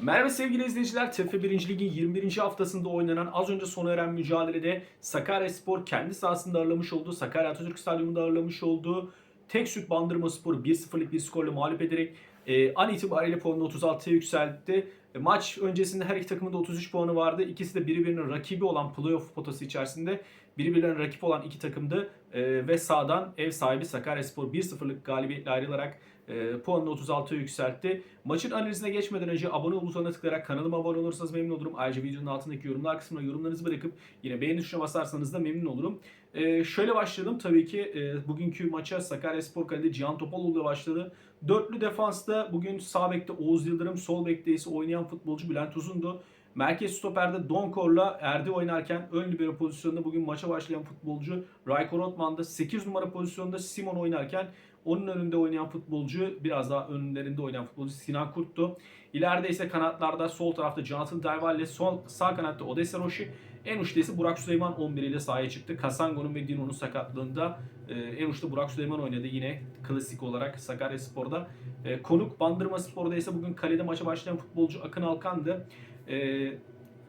Merhaba sevgili izleyiciler. TFF 1. Lig'in 21. haftasında oynanan az önce sona eren mücadelede Sakaryaspor kendi sahasında ağırlamış olduğu, Sakarya Atatürk Stadyumu'nda ağırlamış olduğu Tek Süt Bandırma Spor'u 1-0'lık bir skorla mağlup ederek e, an itibariyle puanını 36'ya yükseltti. E, maç öncesinde her iki takımın da 33 puanı vardı. İkisi de birbirinin rakibi olan playoff potası içerisinde birbirlerine rakip olan iki takımdı. E, ve sağdan ev sahibi Sakaryaspor 1-0'lık galibiyetle ayrılarak e, puanını 36'ya yükseltti. Maçın analizine geçmeden önce abone ol butonuna tıklayarak kanalıma abone olursanız memnun olurum. Ayrıca videonun altındaki yorumlar kısmına yorumlarınızı bırakıp yine beğeni tuşuna basarsanız da memnun olurum. E, şöyle başladım tabii ki e, bugünkü maça Sakaryaspor kalede Cihan Topaloğlu ile başladı. Dörtlü defansta bugün sağ bekte Oğuz Yıldırım, sol bekte ise oynayan futbolcu Bülent Uzun'du. Merkez stoperde Donkor'la Erdi oynarken ön libero pozisyonunda bugün maça başlayan futbolcu Rayko Rotman'da 8 numara pozisyonda Simon oynarken onun önünde oynayan futbolcu biraz daha önlerinde oynayan futbolcu Sinan Kurt'tu. İleride ise kanatlarda sol tarafta Jonathan Dervalle, sol sağ kanatta Odessa Roshi, en uçta ise Burak Süleyman 11 ile sahaya çıktı. Kasango'nun ve Dino'nun sakatlığında e, en uçta Burak Süleyman oynadı yine klasik olarak Sakaryaspor'da. E, konuk Bandırma Spor'da ise bugün kalede maça başlayan futbolcu Akın Alkan'dı. E,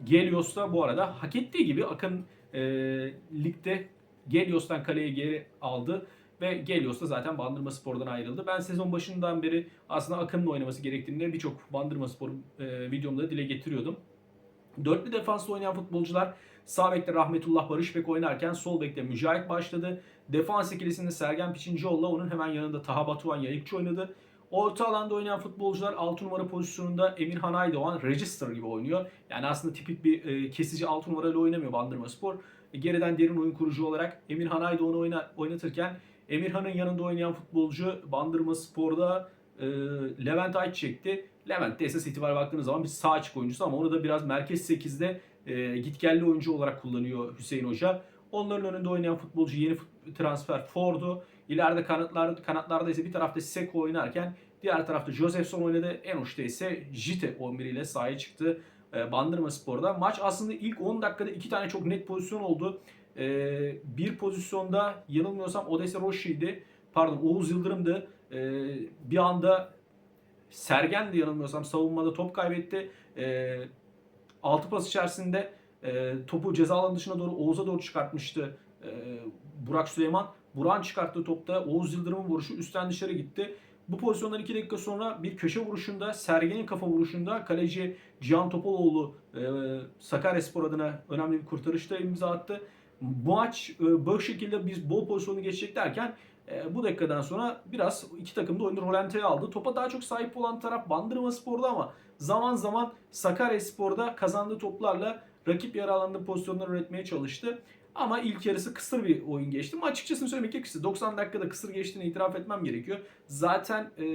Gelios da bu arada hak ettiği gibi Akın e, ligde Gelios'tan kaleye geri aldı ve Gelios da zaten Bandırma Spor'dan ayrıldı. Ben sezon başından beri aslında Akın'ın oynaması gerektiğini birçok Bandırma Spor e, videomda dile getiriyordum. Dörtlü defansla oynayan futbolcular sağ bekte Rahmetullah Barışbek oynarken sol bekte Mücahit başladı. Defans ikilisinde Sergen Piçincioğlu'la onun hemen yanında Taha Batuhan Yayıkçı oynadı. Orta alanda oynayan futbolcular 6 numara pozisyonunda Emirhan Aydoğan Register gibi oynuyor. Yani aslında tipik bir e, kesici 6 numarayla oynamıyor Bandırma Spor. E, geriden derin oyun kurucu olarak Emirhan Aydoğan'ı oyna, oynatırken Emirhan'ın yanında oynayan futbolcu Bandırma Spor'da e, Levent Ayçiçek'ti. Levent de esas itibariyle baktığınız zaman bir sağ açık oyuncusu ama onu da biraz merkez 8'de e, gitgelli oyuncu olarak kullanıyor Hüseyin Hoca. Onların önünde oynayan futbolcu yeni transfer Ford'u. İleride kanatlar, kanatlarda ise bir tarafta Seko oynarken diğer tarafta Josephson oynadı. En uçta ise Jite 11 ile sahaya çıktı e, Bandırma Spor'da. Maç aslında ilk 10 dakikada iki tane çok net pozisyon oldu. E, bir pozisyonda yanılmıyorsam Odessa Roshi'ydi. Pardon Oğuz Yıldırım'dı. E, bir anda Sergen de yanılmıyorsam savunmada top kaybetti. E, altı pas içerisinde topu ceza alanı dışına doğru Oğuz'a doğru çıkartmıştı Burak Süleyman. Burak'ın çıkarttığı topta Oğuz Yıldırım'ın vuruşu üstten dışarı gitti. Bu pozisyondan 2 dakika sonra bir köşe vuruşunda Sergen'in kafa vuruşunda kaleci Cihan Topaloğlu e, Sakaryaspor adına önemli bir kurtarışta imza attı. Bu maç e, bu şekilde biz bol pozisyonu geçecek derken e, bu dakikadan sonra biraz iki takım da oyunu rolanteye aldı. Topa daha çok sahip olan taraf Bandırma Spor'da ama zaman zaman Sakaryaspor'da kazandığı toplarla rakip yarı alanda pozisyonlar üretmeye çalıştı. Ama ilk yarısı kısır bir oyun geçti. Ama açıkçası söylemek gerekirse 90 dakikada kısır geçtiğini itiraf etmem gerekiyor. Zaten e,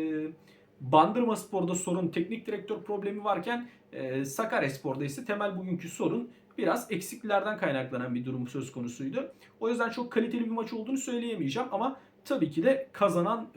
Bandırma Spor'da sorun teknik direktör problemi varken e, Sakaryaspor'da ise temel bugünkü sorun biraz eksiklerden kaynaklanan bir durum söz konusuydu. O yüzden çok kaliteli bir maç olduğunu söyleyemeyeceğim ama tabii ki de kazanan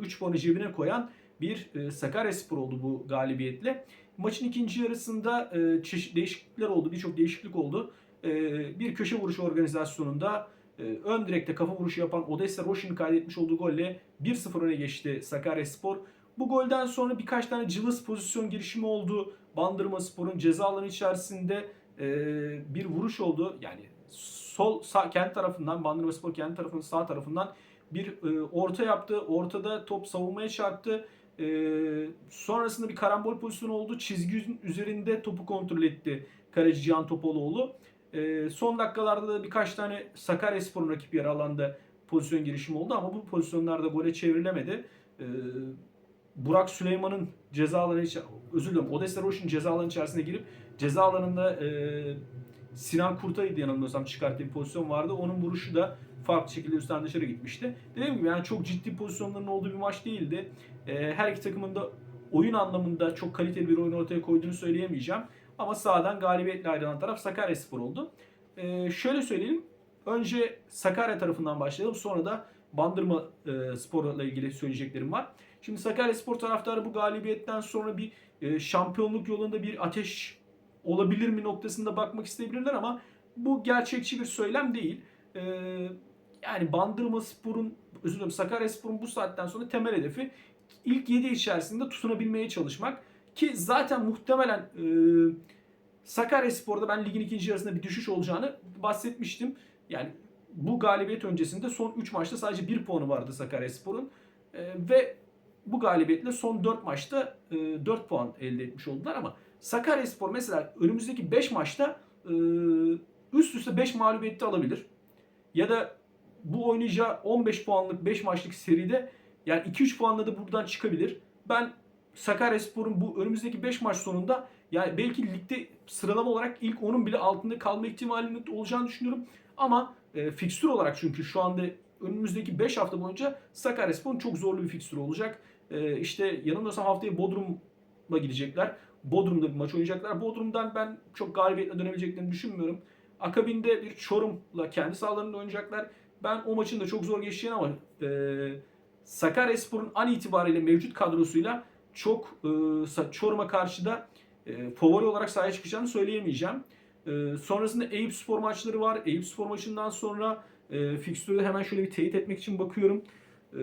3 puanı cebine koyan bir e, Sakaryaspor oldu bu galibiyetle. Maçın ikinci yarısında e, çeşitli değişiklikler oldu, birçok değişiklik oldu. E, bir köşe vuruşu organizasyonunda e, ön direkte kafa vuruşu yapan Odessa Roshin'in kaydetmiş olduğu golle 1-0 öne geçti Sakaryaspor. Bu golden sonra birkaç tane cılız pozisyon girişimi oldu. Bandırma Spor'un ceza alanı içerisinde e, bir vuruş oldu. Yani sol sağ kendi tarafından Bandırma Spor kendi tarafının sağ tarafından bir e, orta yaptı. Ortada top savunmaya çarptı. Sonrasında bir karambol pozisyonu oldu. Çizginin üzerinde topu kontrol etti kaleci Cihan Topaloğlu. E, son dakikalarda da birkaç tane Sakaryaspor'un rakip yarı alanda pozisyon girişimi oldu ama bu pozisyonlarda gole çevrilemedi. E, Burak Süleyman'ın ceza alanı özür dilerim Odessa Roş'un ceza alanı içerisine girip ceza alanında e, Sinan Kurtay'dı yanılmıyorsam çıkarttığı bir pozisyon vardı. Onun vuruşu da farklı şekilde üstten dışarı gitmişti. Dediğim gibi yani çok ciddi pozisyonların olduğu bir maç değildi. E, her iki takımın da oyun anlamında çok kaliteli bir oyun ortaya koyduğunu söyleyemeyeceğim. Ama sağdan galibiyetle ayrılan taraf Sakaryaspor oldu. E, şöyle söyleyelim. Önce Sakarya tarafından başlayalım. Sonra da Bandırma e, Spor'la ilgili söyleyeceklerim var. Şimdi Sakaryaspor taraftarı bu galibiyetten sonra bir e, şampiyonluk yolunda bir ateş olabilir mi noktasında bakmak isteyebilirler ama bu gerçekçi bir söylem değil. E, yani Bandırma Spor'un, özür dilerim Sakaryaspor'un bu saatten sonra temel hedefi ilk 7 içerisinde tutunabilmeye çalışmak. Ki zaten muhtemelen e, Sakaryaspor'da ben ligin ikinci yarısında bir düşüş olacağını bahsetmiştim. Yani bu galibiyet öncesinde son 3 maçta sadece 1 puanı vardı Sakaryaspor'un. E, ve bu galibiyetle son 4 maçta e, 4 puan elde etmiş oldular ama Sakaryaspor mesela önümüzdeki 5 maçta e, üst üste 5 mağlubiyette alabilir. Ya da bu oynayacağı 15 puanlık 5 maçlık seride yani 2-3 puanla da buradan çıkabilir. Ben Sakaryaspor'un bu önümüzdeki 5 maç sonunda yani belki ligde sıralama olarak ilk 10'un bile altında kalma ihtimalinin olacağını düşünüyorum. Ama e, fikstür olarak çünkü şu anda önümüzdeki 5 hafta boyunca Sakaryaspor'un çok zorlu bir fikstürü olacak. E, işte yanılmıyorsam haftaya Bodrum'a gidecekler. Bodrum'da bir maç oynayacaklar. Bodrum'dan ben çok galibiyetle dönebileceklerini düşünmüyorum. Akabinde bir Çorum'la kendi sahalarında oynayacaklar. Ben o maçın da çok zor geçeceğini ama e, Sakaryaspor'un an itibariyle mevcut kadrosuyla çok e, Çorum'a karşı da e, favori olarak sahaya çıkacağını söyleyemeyeceğim. E, sonrasında Eyüp Spor maçları var. Eyüp Spor maçından sonra e, fikstürde hemen şöyle bir teyit etmek için bakıyorum. E,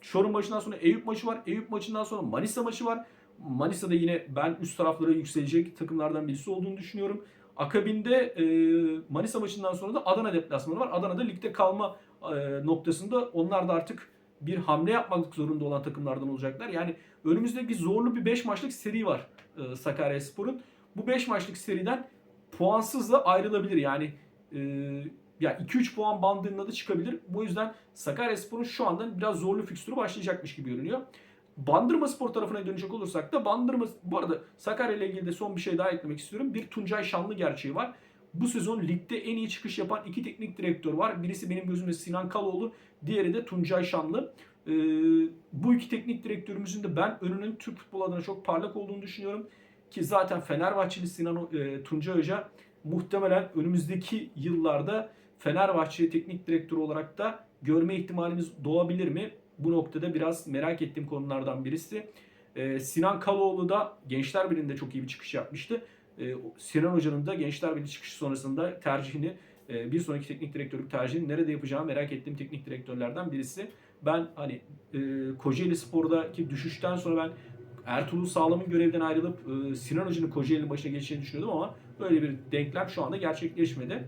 Çorum maçından sonra Eyüp maçı var. Eyüp maçından sonra Manisa maçı var. Manisa'da yine ben üst taraflara yükselecek takımlardan birisi olduğunu düşünüyorum. Akabinde e, Manisa maçından sonra da Adana deplasmanı var. Adana'da ligde kalma e, noktasında onlar da artık bir hamle yapmak zorunda olan takımlardan olacaklar. Yani önümüzde bir zorlu bir 5 maçlık seri var e, Sakaryaspor'un. Bu 5 maçlık seriden puansız da ayrılabilir. Yani e, ya 2-3 puan bandında da çıkabilir. Bu yüzden Sakaryaspor'un şu anda biraz zorlu fikstürü başlayacakmış gibi görünüyor. Bandırma Spor tarafına dönecek olursak da Bandırma bu arada Sakarya ile ilgili de son bir şey daha eklemek istiyorum. Bir Tuncay Şanlı gerçeği var. Bu sezon ligde en iyi çıkış yapan iki teknik direktör var. Birisi benim gözümde Sinan Kaloğlu, diğeri de Tuncay Şanlı. Ee, bu iki teknik direktörümüzün de ben önünün Türk futbol adına çok parlak olduğunu düşünüyorum. Ki zaten Fenerbahçeli Sinan e, Tuncay Hoca muhtemelen önümüzdeki yıllarda Fenerbahçe teknik direktör olarak da görme ihtimalimiz doğabilir mi? Bu noktada biraz merak ettiğim konulardan birisi. Ee, Sinan Kaloğlu da Gençler Birliği'nde çok iyi bir çıkış yapmıştı. Ee, Sinan Hoca'nın da Gençler Birliği çıkışı sonrasında tercihini, e, bir sonraki teknik direktörlük tercihini nerede yapacağımı merak ettiğim teknik direktörlerden birisi. Ben hani e, Kocaeli Spor'daki düşüşten sonra ben Ertuğrul Sağlam'ın görevden ayrılıp e, Sinan Hoca'nın Kocaeli'nin başına geçeceğini düşünüyordum ama böyle bir denklem şu anda gerçekleşmedi.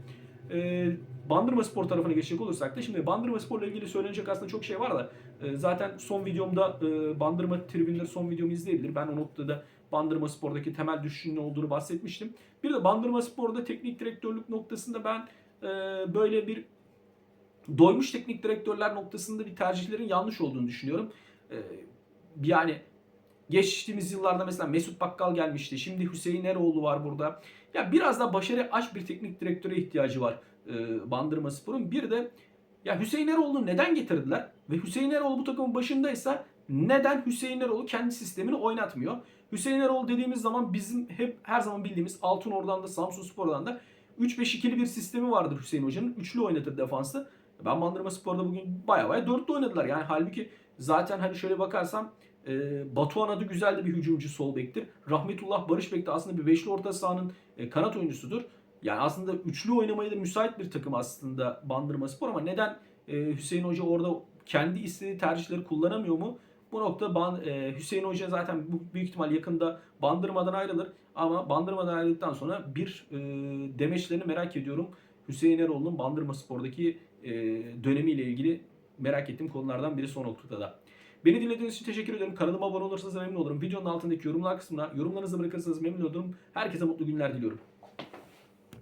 Bandırma Spor tarafına geçecek olursak da şimdi Bandırma Spor'la ilgili söylenecek aslında çok şey var da e, zaten son videomda e, Bandırma tribünleri son videomu izleyebilir. Ben o noktada Bandırma Spor'daki temel düşüşünün olduğunu bahsetmiştim. Bir de Bandırma Spor'da teknik direktörlük noktasında ben e, böyle bir doymuş teknik direktörler noktasında bir tercihlerin yanlış olduğunu düşünüyorum. Yani geçtiğimiz yıllarda mesela Mesut Bakkal gelmişti. Şimdi Hüseyin Eroğlu var burada. Ya biraz da başarı aç bir teknik direktöre ihtiyacı var e, Bandırma Spor'un. Bir de ya Hüseyin Eroğlu'nu neden getirdiler? Ve Hüseyin Eroğlu bu takımın başındaysa neden Hüseyin Eroğlu kendi sistemini oynatmıyor? Hüseyin Eroğlu dediğimiz zaman bizim hep her zaman bildiğimiz Altınordu'dan da Samsun Spor'dan da 3-5-2'li bir sistemi vardır Hüseyin Hoca'nın. Üçlü oynatır defansı. Ben Bandırma Spor'da bugün baya baya dörtlü oynadılar. Yani halbuki zaten hani şöyle bakarsam e, Batuhan adı güzel de bir hücumcu sol bektir. Rahmetullah Barış Bek de aslında bir beşli orta sahanın e, kanat oyuncusudur. Yani aslında üçlü oynamaya da müsait bir takım aslında Bandırma Spor ama neden e, Hüseyin Hoca orada kendi istediği tercihleri kullanamıyor mu? Bu nokta Ban, e, Hüseyin Hoca zaten bu büyük ihtimal yakında Bandırma'dan ayrılır. Ama Bandırma'dan ayrıldıktan sonra bir e, demeçlerini merak ediyorum. Hüseyin Eroğlu'nun Bandırma Spor'daki e, dönemiyle ilgili merak ettiğim konulardan biri son noktada. Beni dinlediğiniz için teşekkür ederim. Kanalıma abone olursanız memnun olurum. Videonun altındaki yorumlar kısmına yorumlarınızı bırakırsanız memnun olurum. Herkese mutlu günler diliyorum.